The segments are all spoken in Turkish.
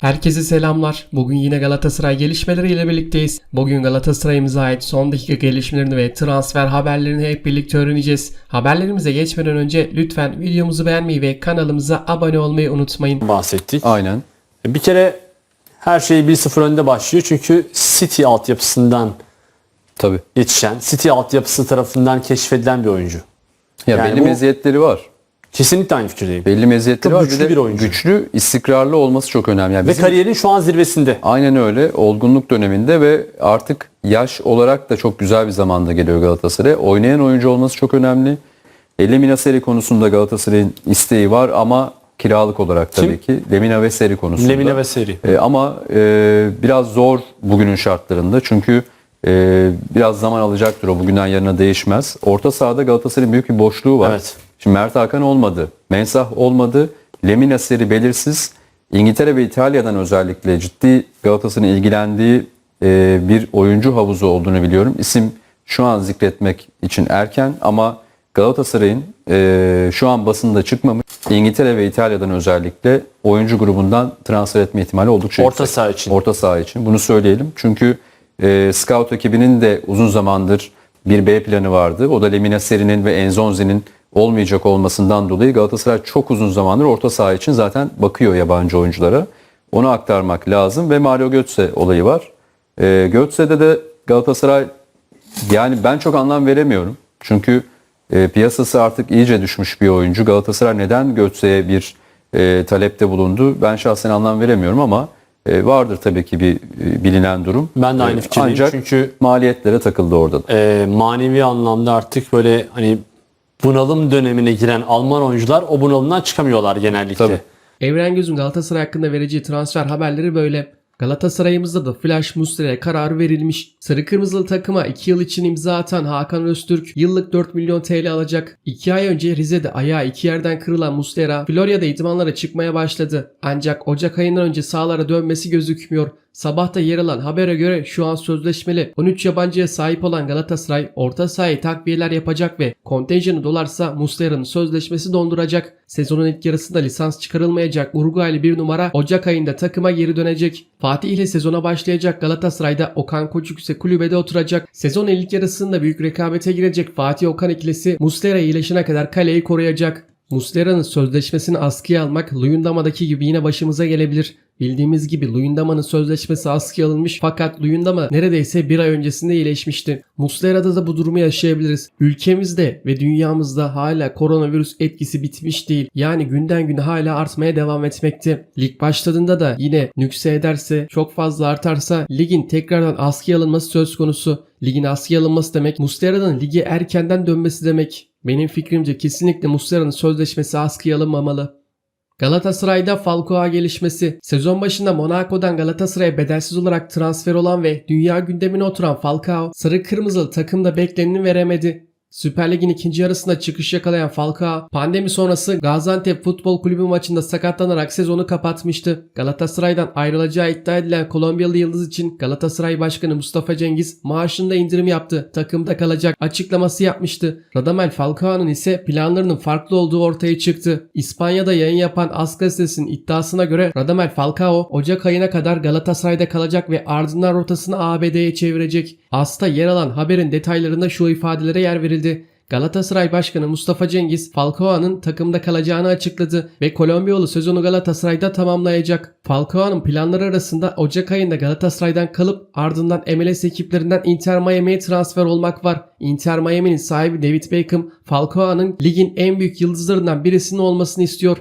Herkese selamlar. Bugün yine Galatasaray gelişmeleriyle birlikteyiz. Bugün Galatasaray'ımıza ait son dakika gelişmelerini ve transfer haberlerini hep birlikte öğreneceğiz. Haberlerimize geçmeden önce lütfen videomuzu beğenmeyi ve kanalımıza abone olmayı unutmayın. bahsettik. Aynen. Bir kere her şey 1-0 önde başlıyor çünkü City altyapısından Tabii. yetişen, City altyapısı tarafından keşfedilen bir oyuncu. Ya Yani belli bu- meziyetleri var. Kesinlikle aynı fikirdeyim. Belli meziyetleri Çok var. güçlü de bir oyuncu. Güçlü, istikrarlı olması çok önemli. Yani Ve bizim- kariyerin şu an zirvesinde. Aynen öyle. Olgunluk döneminde ve artık yaş olarak da çok güzel bir zamanda geliyor Galatasaray'a. Oynayan oyuncu olması çok önemli. Lemina Seri konusunda Galatasaray'ın isteği var ama kiralık olarak tabii ki. Lemina ve Seri konusunda. Lemina ve Seri. E, ama e, biraz zor bugünün şartlarında. Çünkü e, biraz zaman alacaktır o bugünden yarına değişmez. Orta sahada Galatasaray'ın büyük bir boşluğu var. Evet. Şimdi Mert Hakan olmadı. Mensah olmadı. Lemina seri belirsiz. İngiltere ve İtalya'dan özellikle ciddi Galatasaray'ın ilgilendiği e, bir oyuncu havuzu olduğunu biliyorum. İsim şu an zikretmek için erken ama Galatasaray'ın e, şu an basında çıkmamış. İngiltere ve İtalya'dan özellikle oyuncu grubundan transfer etme ihtimali oldukça Orta yüksek. saha için. Orta saha için. Bunu söyleyelim. Çünkü e, scout ekibinin de uzun zamandır bir B planı vardı. O da Lemina Seri'nin ve Enzonzi'nin olmayacak olmasından dolayı Galatasaray çok uzun zamandır orta saha için zaten bakıyor yabancı oyunculara. Onu aktarmak lazım ve Mario Götze olayı var. E, Götze'de de Galatasaray yani ben çok anlam veremiyorum. Çünkü e, piyasası artık iyice düşmüş bir oyuncu. Galatasaray neden Götze'ye bir e, talepte bulundu? Ben şahsen anlam veremiyorum ama e, vardır tabii ki bir e, bilinen durum. Ben de aynı E, fikirdeyim. Ancak Çünkü- maliyetlere takıldı orada. da. Ee, manevi anlamda artık böyle hani bunalım dönemine giren Alman oyuncular o bunalımdan çıkamıyorlar genellikle. Tabii. Evren Göz'ün Galatasaray hakkında vereceği transfer haberleri böyle. Galatasaray'ımızda da Flash Muslera'ya karar verilmiş. Sarı Kırmızılı takıma 2 yıl için imza atan Hakan Öztürk yıllık 4 milyon TL alacak. 2 ay önce Rize'de ayağı iki yerden kırılan Muslera Florya'da idmanlara çıkmaya başladı. Ancak Ocak ayından önce sahalara dönmesi gözükmüyor. Sabahta yer alan habere göre şu an sözleşmeli 13 yabancıya sahip olan Galatasaray orta sahaya takviyeler yapacak ve kontenjanı dolarsa Muslera'nın sözleşmesi donduracak. Sezonun ilk yarısında lisans çıkarılmayacak Uruguaylı bir numara Ocak ayında takıma geri dönecek. Fatih ile sezona başlayacak Galatasaray'da Okan Koçuk ise kulübede oturacak. Sezon ilk yarısında büyük rekabete girecek Fatih Okan ikilisi Muslera iyileşene kadar kaleyi koruyacak. Muslera'nın sözleşmesini askıya almak Luyendama'daki gibi yine başımıza gelebilir. Bildiğimiz gibi Luyendama'nın sözleşmesi askıya alınmış fakat Luyendama neredeyse bir ay öncesinde iyileşmişti. Muslera'da da bu durumu yaşayabiliriz. Ülkemizde ve dünyamızda hala koronavirüs etkisi bitmiş değil. Yani günden güne hala artmaya devam etmekte. Lig başladığında da yine nükse ederse çok fazla artarsa ligin tekrardan askıya alınması söz konusu. Ligin askıya alınması demek Muslera'nın lige erkenden dönmesi demek. Benim fikrimce kesinlikle Muslera'nın sözleşmesi askıya alınmamalı. Galatasaray'da Falcao gelişmesi. Sezon başında Monaco'dan Galatasaray'a bedelsiz olarak transfer olan ve dünya gündemine oturan Falcao, sarı kırmızılı takımda bekleneni veremedi. Süper Lig'in ikinci yarısında çıkış yakalayan Falcao, pandemi sonrası Gaziantep Futbol Kulübü maçında sakatlanarak sezonu kapatmıştı. Galatasaray'dan ayrılacağı iddia edilen Kolombiyalı yıldız için Galatasaray Başkanı Mustafa Cengiz maaşında indirim yaptı. Takımda kalacak açıklaması yapmıştı. Radamel Falcao'nun ise planlarının farklı olduğu ortaya çıktı. İspanya'da yayın yapan As gazetesinin iddiasına göre Radamel Falcao Ocak ayına kadar Galatasaray'da kalacak ve ardından rotasını ABD'ye çevirecek. As'ta yer alan haberin detaylarında şu ifadelere yer verildi. Galatasaray Başkanı Mustafa Cengiz Falcao'nun takımda kalacağını açıkladı ve Kolombiyalı sezonu Galatasaray'da tamamlayacak. Falcao'nun planları arasında Ocak ayında Galatasaray'dan kalıp ardından MLS ekiplerinden Inter Miami'ye transfer olmak var. Inter Miami'nin sahibi David Beckham Falcao'nun ligin en büyük yıldızlarından birisinin olmasını istiyor.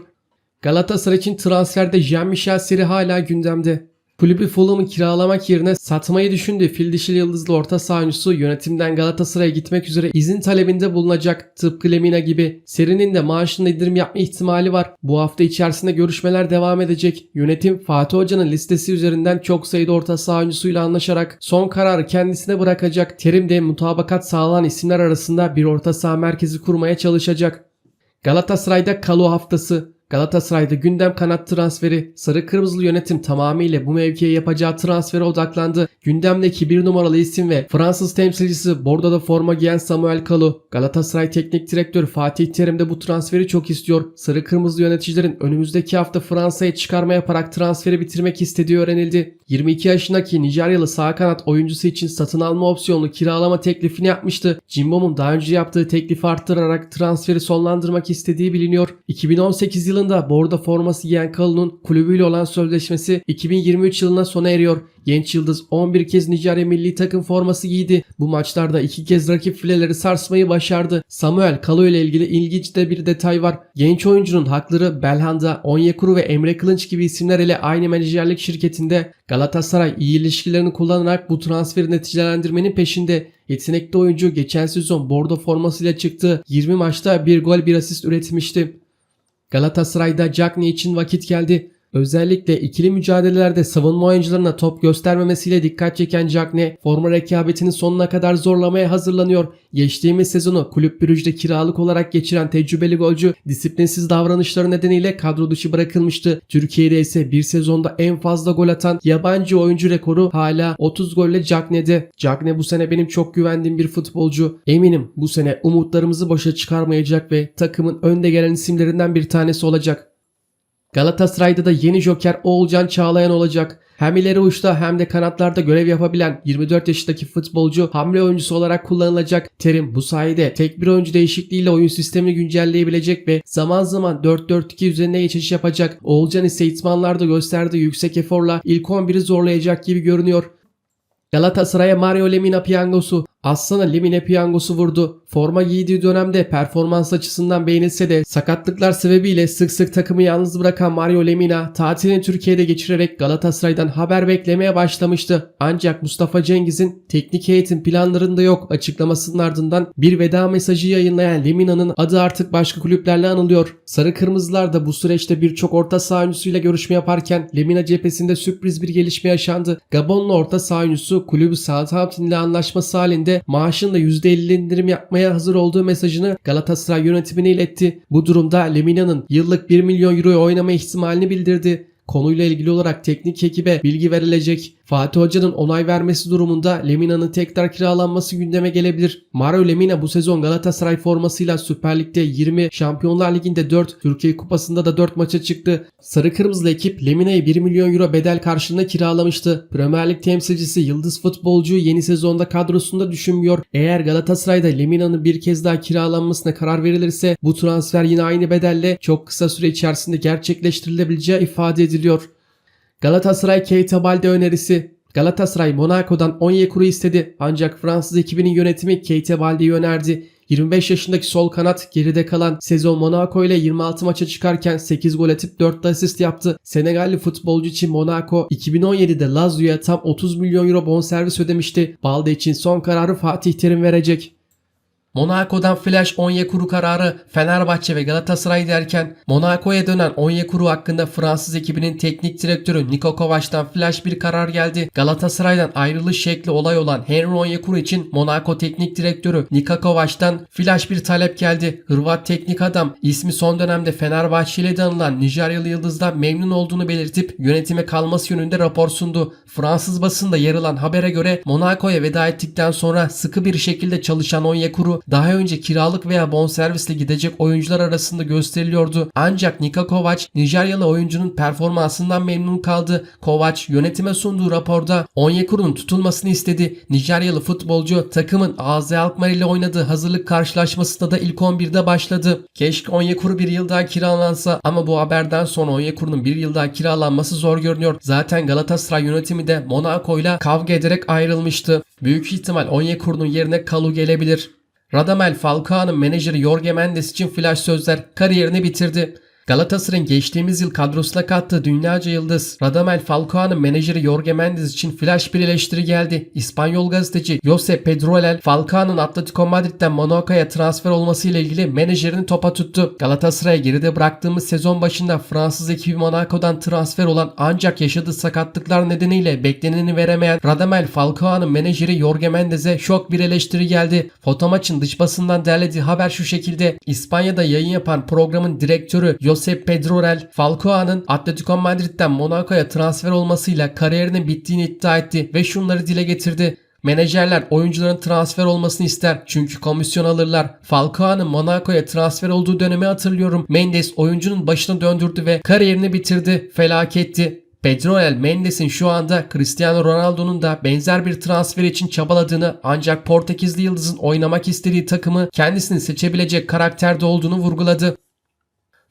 Galatasaray için transferde Jean-Michel Seri hala gündemde. Kulübü Fulham'ı kiralamak yerine satmayı düşündüğü fil dişili yıldızlı orta saha oyuncusu yönetimden Galatasaray'a gitmek üzere izin talebinde bulunacak. Tıpkı Lemina gibi. Seri'nin de maaşında indirim yapma ihtimali var. Bu hafta içerisinde görüşmeler devam edecek. Yönetim Fatih Hoca'nın listesi üzerinden çok sayıda orta saha oyuncusuyla anlaşarak son kararı kendisine bırakacak. Terim de mutabakat sağlanan isimler arasında bir orta saha merkezi kurmaya çalışacak. Galatasaray'da Kalu haftası. Galatasaray'da gündem kanat transferi. Sarı kırmızılı yönetim tamamıyla bu mevkiye yapacağı transfere odaklandı. Gündemdeki bir numaralı isim ve Fransız temsilcisi Bordo'da forma giyen Samuel Kalu. Galatasaray Teknik Direktörü Fatih Terim de bu transferi çok istiyor. Sarı kırmızılı yöneticilerin önümüzdeki hafta Fransa'ya çıkarma yaparak transferi bitirmek istediği öğrenildi. 22 yaşındaki Nijeryalı sağ kanat oyuncusu için satın alma opsiyonlu kiralama teklifini yapmıştı. Cimbom'un daha önce yaptığı teklifi arttırarak transferi sonlandırmak istediği biliniyor. 2018 yılında Bordo forması giyen Kalu'nun kulübüyle olan sözleşmesi 2023 yılına sona eriyor. Genç yıldız 11 kez Nijerya milli takım forması giydi. Bu maçlarda iki kez rakip fileleri sarsmayı başardı. Samuel Kalu ile ilgili ilginç de bir detay var. Genç oyuncunun hakları Belhanda, Onyekuru ve Emre Kılınç gibi isimler ile aynı menajerlik şirketinde Galatasaray iyi ilişkilerini kullanarak bu transferi neticelendirmenin peşinde. Yetenekli oyuncu geçen sezon Bordo formasıyla çıktı. 20 maçta bir gol bir asist üretmişti. Galatasaray'da Cagney için vakit geldi. Özellikle ikili mücadelelerde savunma oyuncularına top göstermemesiyle dikkat çeken Cagney, forma rekabetini sonuna kadar zorlamaya hazırlanıyor. Geçtiğimiz sezonu kulüp Brüj'de kiralık olarak geçiren tecrübeli golcü disiplinsiz davranışları nedeniyle kadro dışı bırakılmıştı. Türkiye'de ise bir sezonda en fazla gol atan yabancı oyuncu rekoru hala 30 golle Cagney'de. Cagney bu sene benim çok güvendiğim bir futbolcu. Eminim bu sene umutlarımızı boşa çıkarmayacak ve takımın önde gelen isimlerinden bir tanesi olacak. Galatasaray'da da yeni joker Oğulcan Çağlayan olacak. Hem ileri uçta hem de kanatlarda görev yapabilen 24 yaşındaki futbolcu hamle oyuncusu olarak kullanılacak. Terim bu sayede tek bir oyuncu değişikliğiyle oyun sistemini güncelleyebilecek ve zaman zaman 4-4-2 üzerine geçiş yapacak. Oğulcan ise itmanlarda gösterdiği yüksek eforla ilk 11'i zorlayacak gibi görünüyor. Galatasaray'a Mario Lemina piyangosu. Aslan'a Lemina piyangosu vurdu. Forma giydiği dönemde performans açısından beğenilse de sakatlıklar sebebiyle sık sık takımı yalnız bırakan Mario Lemina tatilini Türkiye'de geçirerek Galatasaray'dan haber beklemeye başlamıştı. Ancak Mustafa Cengiz'in teknik heyetin planlarında yok açıklamasının ardından bir veda mesajı yayınlayan Lemina'nın adı artık başka kulüplerle anılıyor. Sarı Kırmızılar da bu süreçte birçok orta saha oyuncusuyla görüşme yaparken Lemina cephesinde sürpriz bir gelişme yaşandı. Gabonlu orta saha oyuncusu kulübü Southampton ile anlaşması halinde maaşında %50 indirim yapmaya hazır olduğu mesajını Galatasaray yönetimine iletti. Bu durumda Lemina'nın yıllık 1 milyon euroya oynama ihtimalini bildirdi. Konuyla ilgili olarak teknik ekibe bilgi verilecek. Fatih Hoca'nın onay vermesi durumunda Lemina'nın tekrar kiralanması gündeme gelebilir. Mario Lemina bu sezon Galatasaray formasıyla Süper Lig'de 20, Şampiyonlar Ligi'nde 4, Türkiye Kupası'nda da 4 maça çıktı. Sarı Kırmızılı ekip Lemina'yı 1 milyon euro bedel karşılığında kiralamıştı. Premier Lig temsilcisi Yıldız futbolcu yeni sezonda kadrosunda düşünmüyor. Eğer Galatasaray'da Lemina'nın bir kez daha kiralanmasına karar verilirse bu transfer yine aynı bedelle çok kısa süre içerisinde gerçekleştirilebileceği ifade ediliyor. Galatasaray Keita Balde önerisi Galatasaray Monaco'dan Onyekuru istedi ancak Fransız ekibinin yönetimi Keita Balde'yi önerdi. 25 yaşındaki sol kanat geride kalan sezon Monaco ile 26 maça çıkarken 8 gol atıp 4 de asist yaptı. Senegalli futbolcu için Monaco 2017'de Lazio'ya tam 30 milyon euro bonservis ödemişti. Balde için son kararı Fatih Terim verecek. Monaco'dan flash Onyekuru kararı Fenerbahçe ve Galatasaray derken Monaco'ya dönen Onyekuru hakkında Fransız ekibinin teknik direktörü Niko Kovac'tan flash bir karar geldi. Galatasaray'dan ayrılış şekli olay olan Henry Onyekuru için Monaco teknik direktörü Niko Kovac'tan flash bir talep geldi. Hırvat teknik adam ismi son dönemde Fenerbahçe ile de anılan Nijeryalı Yıldız'dan memnun olduğunu belirtip yönetime kalması yönünde rapor sundu. Fransız basında yer alan habere göre Monaco'ya veda ettikten sonra sıkı bir şekilde çalışan Onyekuru daha önce kiralık veya bonservisle gidecek oyuncular arasında gösteriliyordu. Ancak Nika Kovac Nijeryalı oyuncunun performansından memnun kaldı. Kovac yönetime sunduğu raporda Onyekuru'nun tutulmasını istedi. Nijeryalı futbolcu takımın AZ Alkmaar ile oynadığı hazırlık karşılaşmasında da ilk 11'de başladı. Keşke Onyekuru bir yıl daha kiralansa ama bu haberden sonra Onyekuru'nun bir yıl daha kiralanması zor görünüyor. Zaten Galatasaray yönetimi de Monaco ile kavga ederek ayrılmıştı. Büyük ihtimal Onyekuru'nun yerine Kalu gelebilir. Radamel Falcao'nun menajeri Jorge Mendes için flash sözler kariyerini bitirdi. Galatasaray'ın geçtiğimiz yıl kadrosuna kattığı dünyaca yıldız Radamel Falcao'nun menajeri Jorge Mendes için flash bir eleştiri geldi. İspanyol gazeteci Jose Pedroel Falcao'nun Atletico Madrid'den Monaco'ya transfer olmasıyla ilgili menajerini topa tuttu. Galatasaray'a geride bıraktığımız sezon başında Fransız ekibi Monaco'dan transfer olan ancak yaşadığı sakatlıklar nedeniyle bekleneni veremeyen Radamel Falcao'nun menajeri Jorge Mendes'e şok bir eleştiri geldi. Fotomaçın dış basından derlediği haber şu şekilde. İspanya'da yayın yapan programın direktörü Jose Josep Pedrorel, Falcao'nun Atletico Madrid'den Monaco'ya transfer olmasıyla kariyerinin bittiğini iddia etti ve şunları dile getirdi. Menajerler oyuncuların transfer olmasını ister çünkü komisyon alırlar. Falcao'nun Monaco'ya transfer olduğu dönemi hatırlıyorum. Mendes oyuncunun başını döndürdü ve kariyerini bitirdi. Felaketti. Pedroel Mendes'in şu anda Cristiano Ronaldo'nun da benzer bir transfer için çabaladığını ancak Portekizli yıldızın oynamak istediği takımı kendisini seçebilecek karakterde olduğunu vurguladı.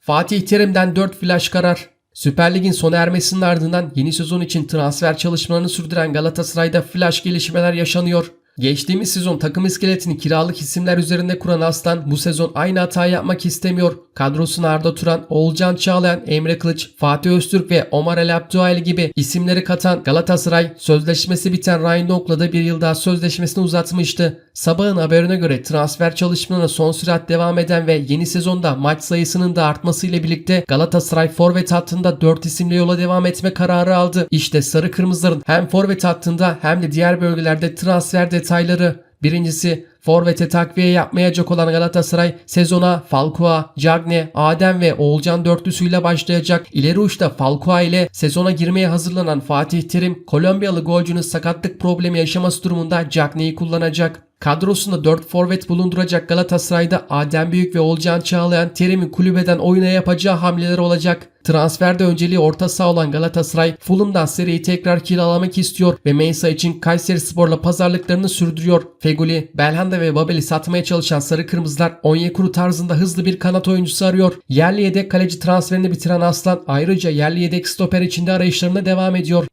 Fatih Terim'den 4 flash karar. Süper Lig'in sona ermesinin ardından yeni sezon için transfer çalışmalarını sürdüren Galatasaray'da flash gelişmeler yaşanıyor. Geçtiğimiz sezon takım iskeletini kiralık isimler üzerinde kuran Aslan bu sezon aynı hatayı yapmak istemiyor. Kadrosuna Arda Turan, Oğulcan Çağlayan, Emre Kılıç, Fatih Öztürk ve Omar El Abdüayli gibi isimleri katan Galatasaray sözleşmesi biten Ryan Donk'la da bir yıl daha sözleşmesini uzatmıştı. Sabahın haberine göre transfer çalışmalarına son sürat devam eden ve yeni sezonda maç sayısının da artmasıyla birlikte Galatasaray forvet hattında 4 isimle yola devam etme kararı aldı. İşte sarı kırmızıların hem forvet hattında hem de diğer bölgelerde transfer detayları. Birincisi Forvet'e takviye yapmayacak olan Galatasaray sezona Falcao, Cagne, Adem ve Oğulcan dörtlüsüyle başlayacak. İleri uçta Falcao ile sezona girmeye hazırlanan Fatih Terim, Kolombiyalı golcünün sakatlık problemi yaşaması durumunda Cagne'yi kullanacak. Kadrosunda 4 forvet bulunduracak Galatasaray'da Adem Büyük ve Olcan Çağlayan Terim'in kulübeden oyuna yapacağı hamleler olacak. Transferde önceliği orta saha olan Galatasaray, Fulham'dan seriyi tekrar kiralamak istiyor ve Mensah için Kayseri Spor'la pazarlıklarını sürdürüyor. Feguli, Belhanda ve Babel'i satmaya çalışan Sarı Kırmızılar Onyekuru tarzında hızlı bir kanat oyuncusu arıyor. Yerli yedek kaleci transferini bitiren Aslan ayrıca yerli yedek stoper içinde arayışlarına devam ediyor.